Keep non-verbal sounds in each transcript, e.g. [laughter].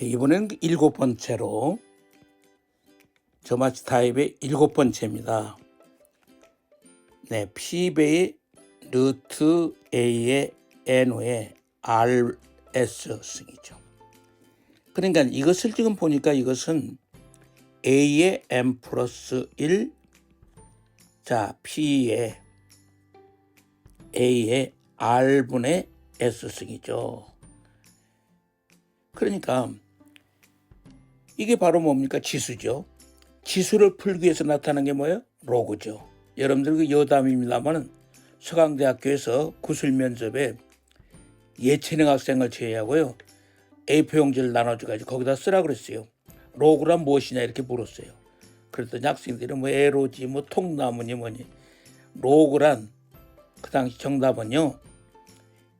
네, 이번에는 일곱 번째로 저마치 타입의 일곱 번째입니다. 네, P배의 루트 A의 N호의 RS 승이죠. 그러니까 이것을 지금 보니까 이것은 A의 M 플러스 1, 자, P의 A의 R분의 S승이죠. 그러니까 이게 바로 뭡니까? 지수죠. 지수를 풀기 위해서 나타나는 게 뭐예요? 로그죠. 여러분들 그 여담입니다만은 서강대학교에서 구술 면접에 예체능 학생을 제외하고요. A4 용지를 나눠줘가지고 거기다 쓰라 그랬어요. 로그란 무엇이냐 이렇게 물었어요. 그랬더니 학생들이 뭐 에로지 뭐 통나무니 뭐니 로그란 그 당시 정답은요.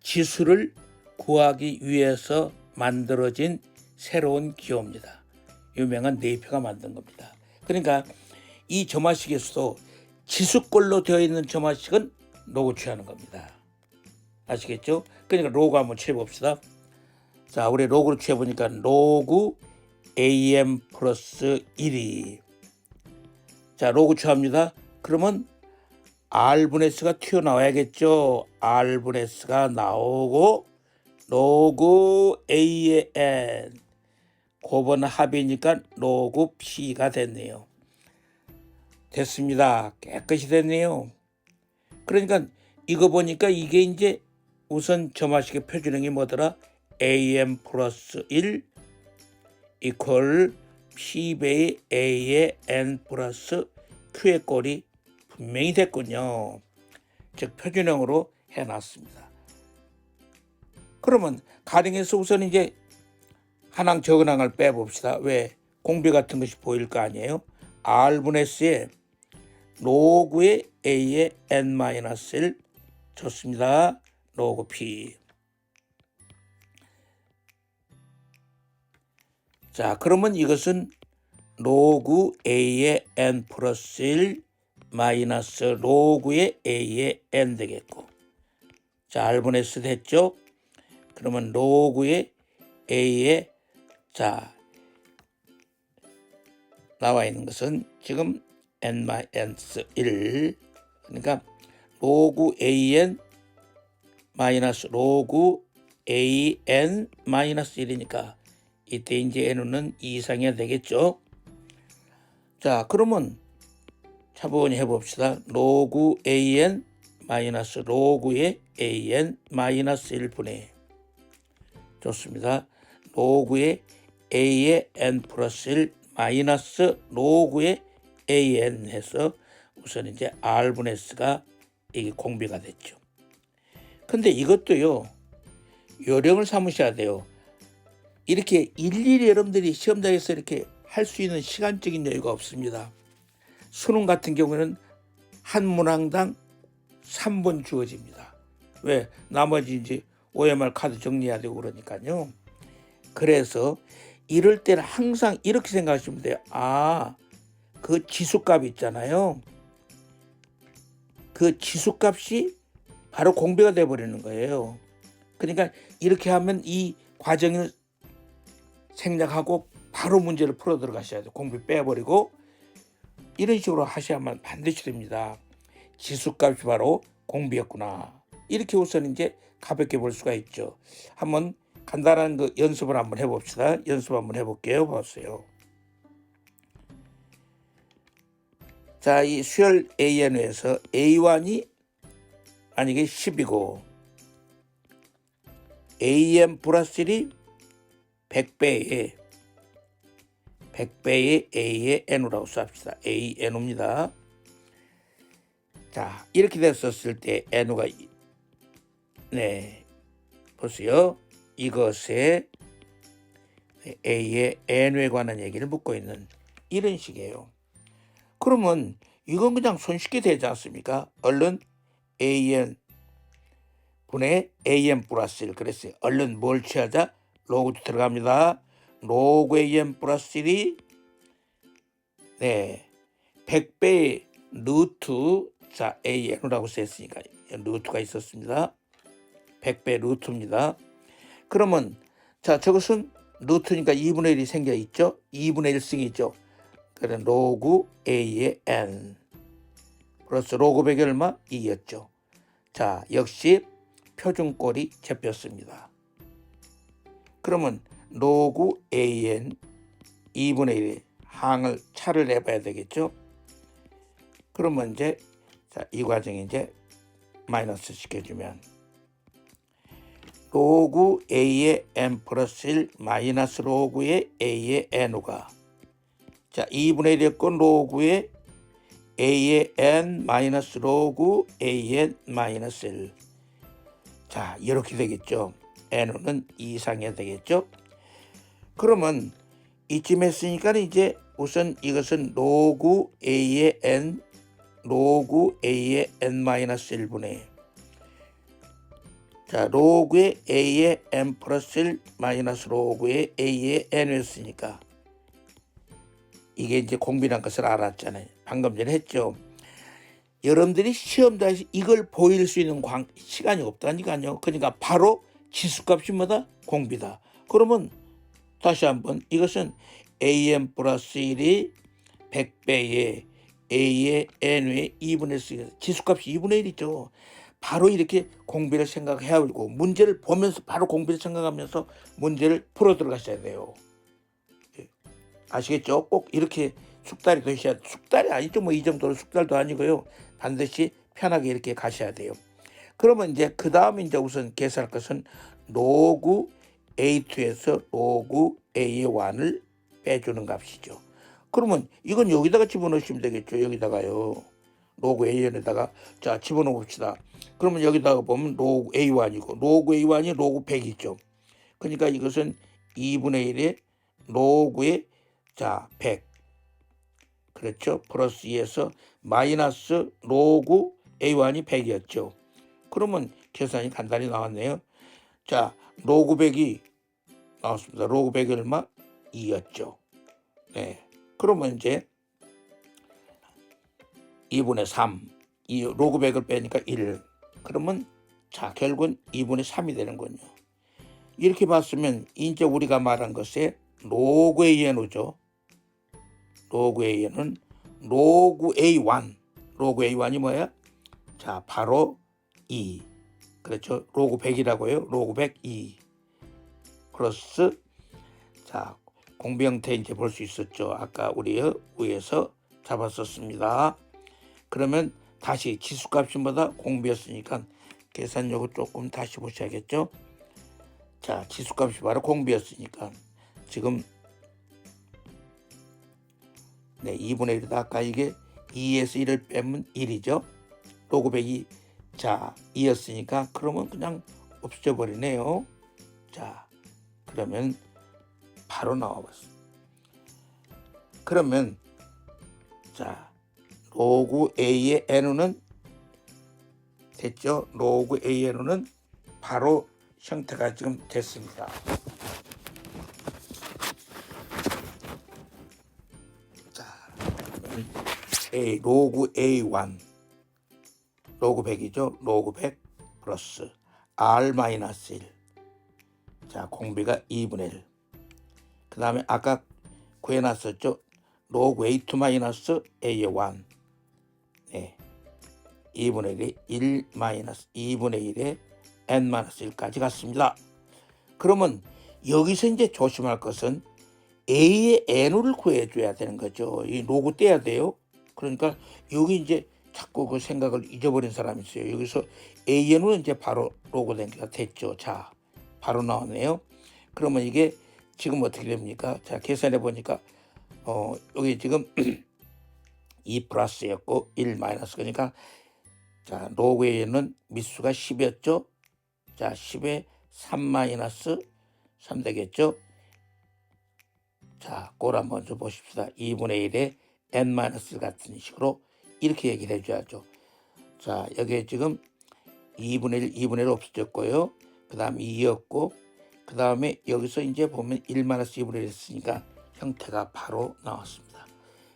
지수를 구하기 위해서 만들어진 새로운 기호입니다. 유명한 네이표가 만든 겁니다. 그러니까 이 점화식에서도 지수꼴로 되어 있는 점화식은 로고 취하는 겁니다. 아시겠죠? 그러니까 로고 한번 취해봅시다. 자, 우리 로그로 취해보니까 로그 AM 플러스 1이 자, 로그 취합니다. 그러면 R분의 S가 튀어나와야겠죠. R분의 S가 나오고 로그 A 곱은 합이니까 로그 P가 됐네요. 됐습니다. 깨끗이 됐네요. 그러니까 이거 보니까 이게 이제 우선 점화식의 표준형이 뭐더라? AM 플러스 1 이퀄 P배의 A의 N 플러스 Q의 꼴이 분명히 됐군요. 즉 표준형으로 해놨습니다. 그러면 가령에서 우선 이제 한항 적은 항을 빼봅시다. 왜? 공비 같은 것이 보일 거 아니에요? R분의 S에 로그의 A의 N-1 좋습니다. 로그 P 자 그러면 이것은 로그 A의 N 플러스 1 마이너스 로그의 A의 N 되겠고 자 R분의 S 됐죠? 그러면 로그의 A의 자 나와 있는 것은 지금 n-1 그러니까 로그 an 마이너스 로그 an 마이너스 1이니까 이때 이제 n은 2 이상이야 되겠죠. 자 그러면 차분히 해봅시다. 로그 an 마이너스 로그의 an 마이너스 1분의 좋습니다. 로그의 a의 n 플러스 1 마이너스 로그의 an 해서 우선 이제 r분의 s가 이게 공비가 됐죠. 근데 이것도요 요령을 삼으셔야 돼요. 이렇게 일일이 여러분들이 시험장에서 이렇게 할 수 있는 시간적인 여유가 없습니다. 수능 같은 경우에는 한 문항당 3번 주어집니다. 왜? 나머지 이제 OMR 카드 정리해야 되고 그러니까요. 그래서 이럴 때는 항상 이렇게 생각하시면 돼요. 아, 그 지수값 있잖아요. 그 지수값이 바로 공배가 돼 버리는 거예요. 그러니까 이렇게 하면 이 과정을 생략하고 바로 문제를 풀어 들어가셔야 돼요. 공배 빼버리고 이런 식으로 하셔야만 반드시 됩니다. 지수값이 바로 공비였구나. 이렇게 우선 이제 가볍게 볼 수가 있죠. 한번 간단한 그 연습을 한번 해봅시다. 연습 한번 해볼게요. 보세요. 자, 이 수열 AN에서 A1이 만약에 10이고 AM 플러스 1이 100배에 100배의 A의 N으로라고 쌉시다. A, N입니다. 자, 이렇게 됐었을 때 N가 네, 보세요. 이것에 A의 N에 관한 얘기를 묻고 있는 이런 식이에요. 그러면 이건 그냥 손쉽게 되지 않습니까? 얼른 AN 분의 AM 플러스 1 그랬어요. 얼른 뭘 취하자? 로그 들어갑니다. 로그 AM 플러스 1이 네 100배의 루트 자 AN이라고 썼으니까 루트가 있었습니다. 100배 루트입니다. 그러면 자 저것은 루트니까 2분의 1이 생겨 있죠. 2분의 1승이죠. 그래 로그 a의 n 플러스 로그 100이 얼마? 2였죠. 자, 역시 표준꼴이 잡혔습니다. 그러면 로그 an 2분의 1 항을 차를 내봐야 되겠죠. 그러면 이제 자, 이 과정이 이제 마이너스 시켜주면 로그 a의 n 플러스 1 마이너스 로그의 a의 n우가 자 2분의 1이었고 로그의 a의 n 마이너스 로그 a의 마이너스 1. 자 이렇게 되겠죠. n은 2 이상해야 되겠죠. 그러면 이쯤 했으니까 이제 우선 이것은 로그 a의 n 로그 a의 n 마이너스 1분의 자 로그의 a의 n 플러스 1 마이너스 로그의 a의 n이었으니까 이게 이제 공비란 것을 알았잖아요. 방금 전에 했죠. 여러분들이 시험도 하시 이걸 보일 수 있는 광, 시간이 없다니까요. 그러니까 바로 지수값이마다 공비다. 그러면 다시 한번 이것은 am 플러스 1이 100배의 a의 n의 2분의 1 지수값이 2분의 1이죠. 바로 이렇게 공비를 생각해야 하고 문제를 보면서 바로 공비를 생각하면서 문제를 풀어 들어가셔야 돼요. 아시겠죠? 꼭 이렇게 숙달이 되셔야 숙달이 아니죠. 뭐 이 정도로 숙달도 아니고요. 반드시 편하게 이렇게 가셔야 돼요. 그러면 이제 그 다음에 이제 우선 계산할 것은 로그 A2에서 로그 A1을 빼주는 값이죠. 그러면 이건 여기다가 집어넣으시면 되겠죠. 여기다가요. 로그 A1에다가 자 집어넣어 봅시다. 그러면 여기다가 보면 로그 A1이고 로그 A1이 로그 100이죠. 그러니까 이것은 2분의 1의 로그의 자, 100. 그렇죠? 플러스 2에서 마이너스 로그 A1이 100이었죠. 그러면 계산이 간단히 나왔네요. 자, 로그 100이 나왔습니다. 로그 100이 얼마? 2였죠. 네. 그러면 이제 2분의 3. 이 로그 100을 빼니까 1. 그러면 자, 결국은 2분의 3이 되는군요. 이렇게 봤으면 이제 우리가 말한 것에 로그 ANO죠. 로그 A는 로그 A1. 로그 A1이 뭐야? 자, 바로 2. 그렇죠. 로그 100이라고요. 로그 102. 플러스 자, 공비 형태 이제 볼 수 있었죠. 아까 우리 위에서 잡았었습니다. 그러면 다시 지수값이마다 공비였으니까 계산력을 조금 다시 보셔야겠죠. 자, 지수값이 바로 공비였으니까 지금 네, 2분의 1이다. 아까 이게 2에서 1을 빼면 1이죠. 로그 100이 자 2였으니까 그러면 그냥 없어져 버리네요. 자 그러면 바로 나와 봤어. 그러면 자 로그 A의 N은 됐죠? 로그 AN은 바로 형태가 지금 됐습니다. A 로그 A1 로그 100이죠. 로그 100 플러스 R 마이너스 1. 자, 공비가 2분의 1. 그 다음에 아까 구해놨었죠. 로그 A2 마이너스 A1. 네. 2분의 1이 1 마이너스 2분의 1에 n 마이너스 1까지 갔습니다. 그러면 여기서 이제 조심할 것은 A의 n을 구해줘야 되는 거죠. 이 로그 떼야 돼요. 그러니까 여기 이제 자꾸 그 생각을 잊어버린 사람이 있어요. 여기서 AN은 이제 바로 로고 된게가 됐죠. 자, 바로 나왔네요. 그러면 이게 지금 어떻게 됩니까? 자, 계산해 보니까 어, 여기 지금 [clears throat] 2 플러스였고 1 마이너스 그러니까 자, 로그에는 미수가 10이었죠. 자, 10에 3 마이너스 3 되겠죠. 자, 꼴 한번 좀 보십시다. 2분의 1에 n-1 같은 식으로 이렇게 얘기를 해줘야죠. 자, 여기에 지금 2분의 1, 2분의 1 없어졌고요. 그 다음 2였고, 그 다음에 여기서 이제 보면 1-2분의 1 했으니까 형태가 바로 나왔습니다.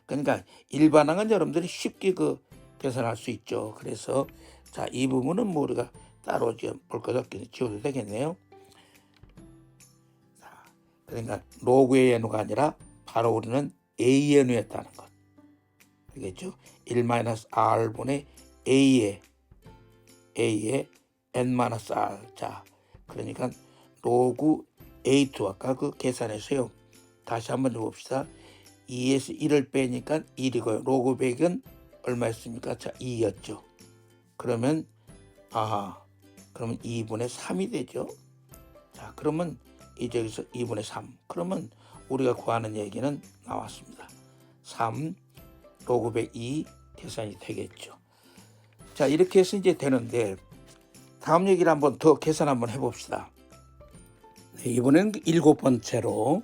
그러니까 일반항은 여러분들이 쉽게 그 계산할 수 있죠. 그래서 자, 이 부분은 뭐 우리가 따로 볼것 없겠네. 지워도 되겠네요. 자, 그러니까 로그의 연우가 아니라 바로 우리는 A 연우였다는 것. 알겠죠? 1-R분의 A의 A의 N-R. 자, 그러니까 로그 A2 아까 그 계산했어요. 다시 한번 해 봅시다. 2에서 1을 빼니까 1이고요. 로그 100은 얼마였습니까? 자, 2였죠. 그러면 아, 그러면 2분의 3이 되죠. 자, 그러면 이제 여기서 2분의 3. 그러면 우리가 구하는 얘기는 나왔습니다. 3 로그 102 계산이 되겠죠. 자, 이렇게 해서 이제 되는데 다음 얘기를 한번 더 계산 한번 해봅시다. 네, 이번에는 일곱 번째로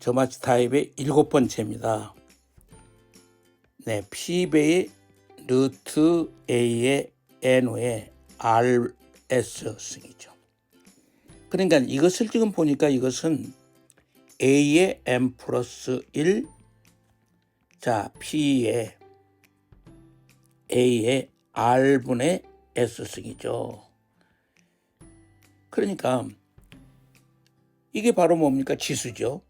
저마치 타입의 일곱 번째입니다. 네, P배의 루트 A의 N의 RS 승이죠. 그러니까 이것을 지금 보니까 이것은 A의 M 플러스 1, 자, P의 A의 R분의 S승이죠. 그러니까 이게 바로 뭡니까? 지수죠.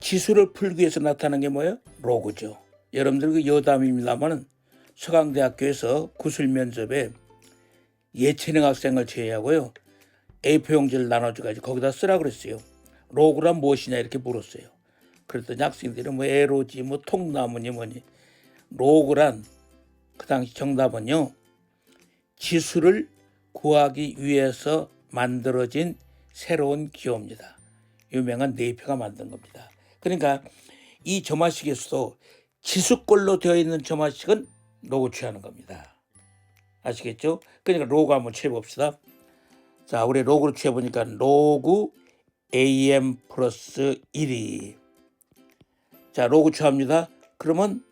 지수를 풀기 위해서 나타나는 게 뭐예요? 로그죠. 여러분들 그 여담입니다만은 서강대학교에서 구술 면접에 예체능 학생을 제외하고요. A4 용지를 나눠줘가지고 거기다 쓰라 그랬어요. 로그란 무엇이냐 이렇게 물었어요. 그랬더니 학생들이 뭐 에로지 뭐 통나무니 뭐니 로그란 그 당시 정답은요. 지수를 구하기 위해서 만들어진 새로운 기호입니다. 유명한 네이표가 만든 겁니다. 그러니까 이 점화식에서도 지수꼴로 되어 있는 점화식은 로고 취하는 겁니다. 아시겠죠? 그러니까 로고 한번 취해봅시다. 자, 우리 로그로 취해보니까 로그 AM 플러스 1이 자, 로그 취합니다. 그러면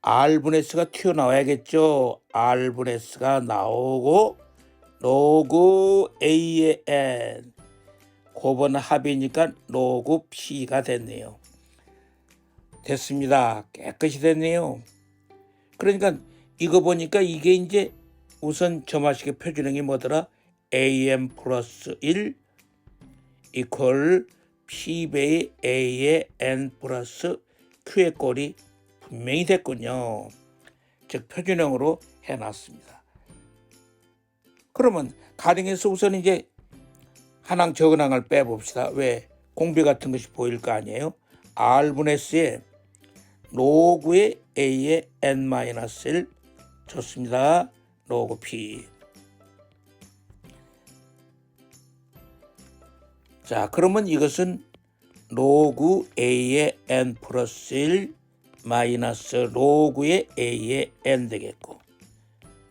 R분 S가 튀어나와야겠죠. R분 S가 나오고 로그 A의 N 곱은 합이니까 로그 P가 됐네요. 됐습니다. 깨끗이 됐네요. 그러니까 이거 보니까 이게 이제 우선 점화식의 표준형이 뭐더라? AM 플러스 1 이퀄 P배의 A의 N 플러스 Q의 꼴이 분명히 됐군요. 즉 표준형으로 해놨습니다. 그러면 가령에서 우선 이제 한항 적은 항을 빼봅시다. 왜? 공비 같은 것이 보일 거 아니에요? R분의 S에 로그의 A의 N-1 좋습니다. 로그 P 자 그러면 이것은 로그 A의 N 플러스 1 마이너스 로그의 A의 N 되겠고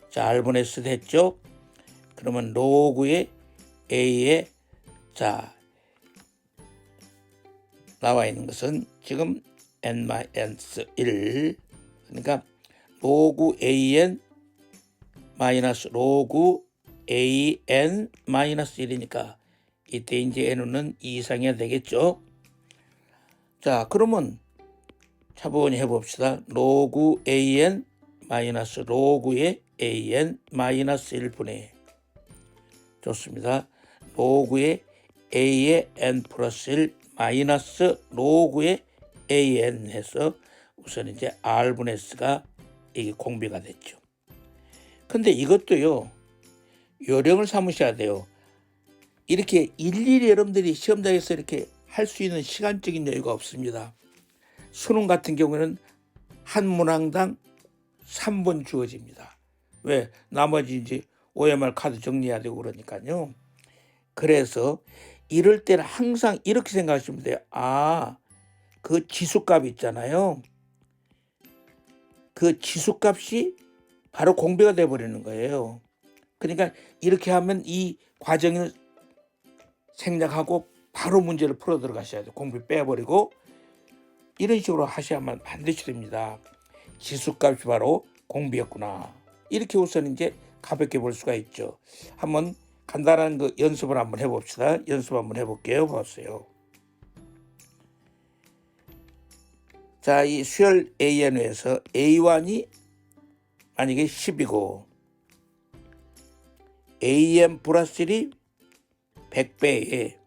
자 R분의 S 됐죠? 그러면 로그의 A의 자 나와 있는 것은 지금 n-1 그러니까 로그 an 마이너스 로그 an 마이너스 1이니까 이때 이제 n은 2 이상이야 되겠죠. 자 그러면 차분히 해봅시다. 로그 an 마이너스 로그의 an 마이너스 1분의 좋습니다. 로그의 a의 n 플러스 1 마이너스 로그의 an 해서 우선 이제 r분의 s가 이게 공비가 됐죠. 근데 이것도요 요령을 삼으셔야 돼요. 이렇게 일일이 여러분들이 시험장에서 이렇게 할 수 있는 시간적인 여유가 없습니다. 수능 같은 경우에는 한 문항당 3번 주어집니다. 왜? 나머지 이제 OMR 카드 정리해야 되고 그러니까요. 그래서 이럴 때는 항상 이렇게 생각하시면 돼요. 아, 그 지수값 있잖아요. 그 지수값이 바로 공배가 돼 버리는 거예요. 그러니까 이렇게 하면 이 과정을 생략하고 바로 문제를 풀어 들어가셔야 돼요. 공배 빼버리고 이런 식으로 하셔야만 반드시 됩니다. 지수값이 바로 공비였구나. 이렇게 우선 이제 가볍게 볼 수가 있죠. 한번 간단한 그 연습을 한번 해봅시다. 연습 한번 해볼게요. 보세요. 자, 이 수열 AN에서 A1이 만약에 10이고 AM 플러스 1이 100배에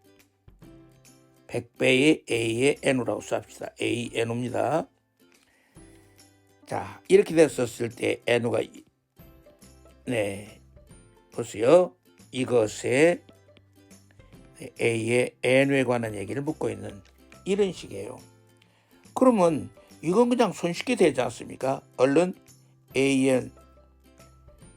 100배의 a의 n우라고 쌉시다. a n우입니다. 자 이렇게 됐었을 때 n우가 네 보세요. 이것에 a의 n에 관한 얘기를 묻고 있는 이런 식이에요. 그러면 이건 그냥 손쉽게 되지 않습니까? 얼른 an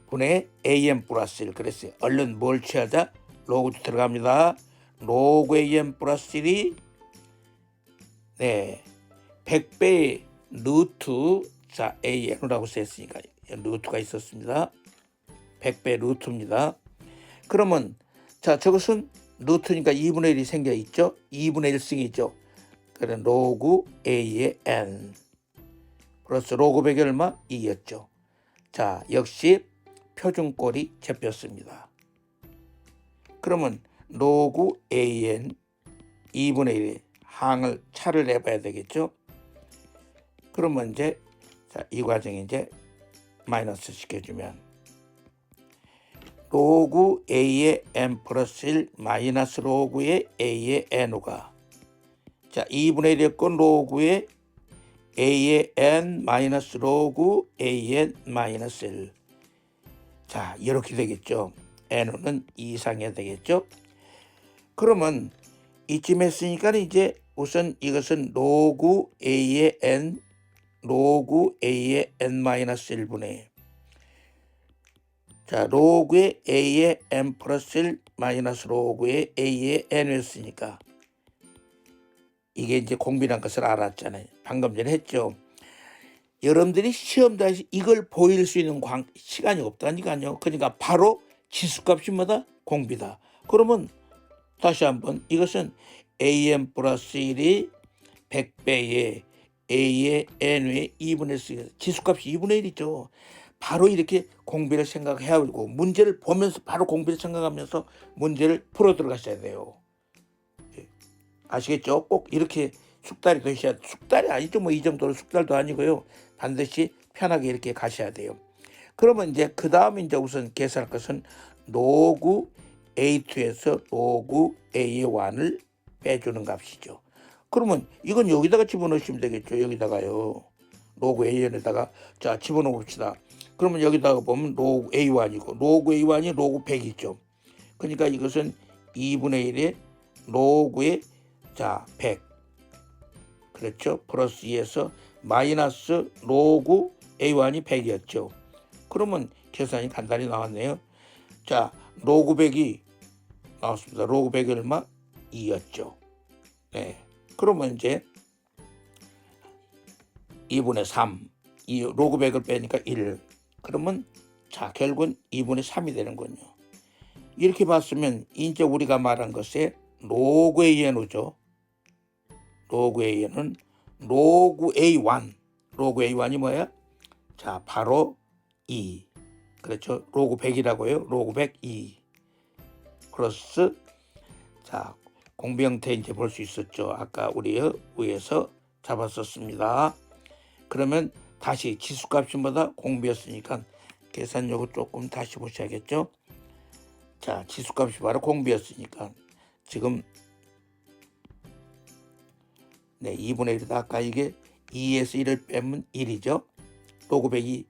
분의 an 플러스 1 그랬어요. 얼른 뭘 취하자? 로그 들어갑니다. 로그 an 플러스 1이 네 100배의 루트 자 an이라고 썼으니까 루트가 있었습니다. 100배 루트입니다. 그러면 자 저것은 루트니까 2분의 1이 생겨 있죠. 2분의 1승이죠. 그래 로그 a의 n 플러스 로그 100이 얼마? 2였죠. 자 역시 표준꼴이 잡혔습니다. 그러면 로그 an 2분의 1 항을 차를 내봐야 되겠죠. 그러면 이제 자, 이 과정에 이제 마이너스 시켜주면 로그 a의 n 플러스 1 마이너스 로그의 a의 n우가 자 2분의 1이었고 로그의 a의 n 마이너스 로그 a의 마이너스 1. 자 이렇게 되겠죠. n은 이상해야 되겠죠. 그러면 이쯤 했으니까 이제 우선 이것은 로그 a의 n 로그 a의 n 마이너스 1분의 자 로그의 a의 n 플러스 1 마이너스 로그의 a의 n이었으니까 이게 이제 공비란 것을 알았잖아요. 방금 전에 했죠. 여러분들이 시험도 하시 이걸 보일 수 있는 광, 시간이 없다니까요. 그러니까 바로 지수값이마다 공비다. 그러면 다시 한번 이것은 am 플러스 1이 100배의 a의 n의 2분의 1 지수값이 2분의 1이죠. 바로 이렇게 공비를 생각해야 하고 문제를 보면서 바로 공비를 생각하면서 문제를 풀어 들어가셔야 돼요. 아시겠죠? 꼭 이렇게 숙달이 되셔야 숙달이 아니죠. 뭐 이 정도로 숙달도 아니고요. 반드시 편하게 이렇게 가셔야 돼요. 그러면 이제 그 다음에 이제 우선 계산할 것은 로그 A2에서 로그 A1을 빼주는 값이죠. 그러면 이건 여기다가 집어넣으시면 되겠죠. 여기다가요. 로그 A1에다가 자 집어넣어 봅시다. 그러면 여기다가 보면 로그 A1이고 로그 A1이 로그 100이죠. 그러니까 이것은 2분의 1의 로그의 자, 100. 그렇죠? 플러스 2에서 마이너스 로그 A1이 100이었죠. 그러면 계산이 간단히 나왔네요. 자, 로그 100이 나왔습니다. 로그 100이 얼마? 2였죠. 네. 그러면 이제 2분의 3. 이 로그 100을 빼니까 1. 그러면 자, 결국은 2분의 3이 되는군요. 이렇게 봤으면 이제 우리가 말한 것에 로그 ANO죠. 로그 A는 로그 A1. 로그 A1이 뭐야? 자, 바로 2. 그렇죠. 로그 100이라고요. 로그 100 2. 플러스 자, 공비 형태 이제 볼 수 있었죠. 아까 우리 위에서 잡았었습니다. 그러면 다시 지수값이마다 공비였으니까 계산력을 조금 다시 보셔야겠죠. 자, 지수값이 바로 공비였으니까 지금 네, 2분의 1이다. 아까 이게 2에서 1을 빼면 1이죠. 로그 100이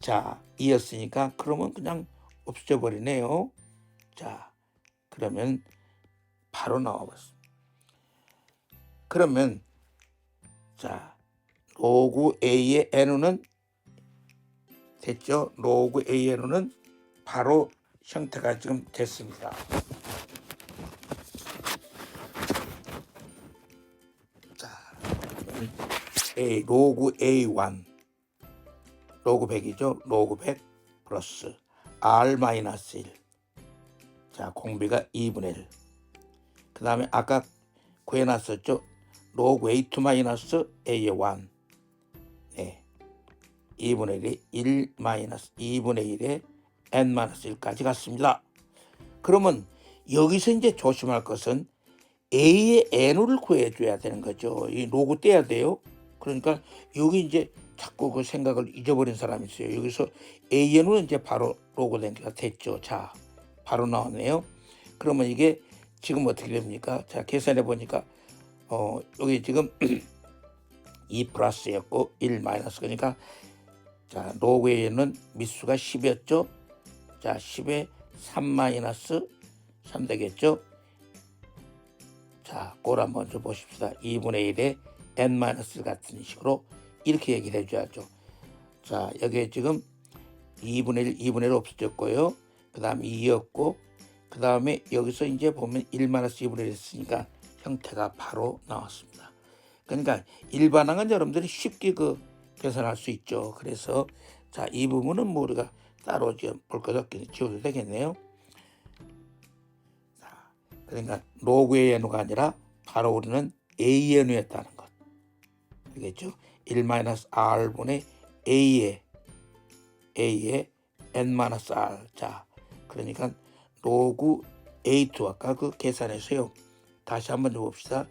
자 2였으니까 그러면 그냥 없어져 버리네요. 자 그러면 바로 나와봤습니다. 그러면 자 로그 A의 N은 됐죠? 로그 AN은 바로 형태가 지금 됐습니다. A 로그 A1 로그 100이죠. 로그 100 플러스 R 마이너스 1. 자, 공비가 2분의 1. 그 다음에 아까 구해놨었죠. 로그 A2 마이너스 A의 1. 네. 2분의 1이 1 마이너스 2분의 1에 N 마이너스 1까지 갔습니다. 그러면 여기서 이제 조심할 것은 A의 N을 구해줘야 되는 거죠. 이 로그 떼야 돼요. 그러니까 여기 이제 자꾸 그 생각을 잊어버린 사람이 있어요. 여기서 AN은 이제 바로 로고 된게 됐죠. 자, 바로 나왔네요. 그러면 이게 지금 어떻게 됩니까? 자, 계산해 보니까 어 여기 지금 [clears throat] 2 플러스였고 1 마이너스 그러니까 자 로그에는 미수가 10이었죠. 자 10에 3 마이너스 3 되겠죠. 자, 그걸 한번 좀 보십시다. 2분의 1에 n 마이너스 같은 식으로 이렇게 얘기를 해줘야죠. 자, 여기에 지금 2분의 1, 2분의 1 없어졌고요. 그 다음 2였고, 그 다음에 여기서 이제 보면 1 마이너스 2분의 1 했으니까 형태가 바로 나왔습니다. 그러니까 일반항은 여러분들이 쉽게 그 계산할 수 있죠. 그래서 자, 이 부분은 뭐 우리가 따로 지금 볼것 없게 지워도 되겠네요. 자, 그러니까 로그의 연우가 아니라 바로 우리는 A 연우였다는 것. 알겠죠? 1-R분의 A의 A의 N-R. 자, 그러니까 로그 A2 아까 그 계산해서요. 다시 한번 해봅시다.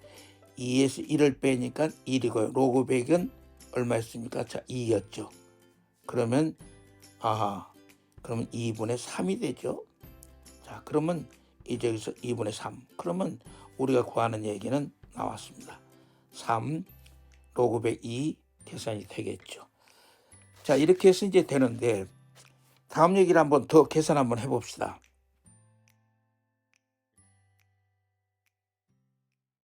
2에서 1을 빼니까 1이고요. 로그 100은 얼마였습니까? 자, 2였죠. 그러면 아, 그러면 2분의 3이 되죠. 자, 그러면 이제 여기서 2분의 3. 그러면 우리가 구하는 얘기는 나왔습니다. 3 로그 102 계산이 되겠죠. 자, 이렇게 해서 이제 되는데 다음 얘기를 한번 더 계산 한번 해봅시다.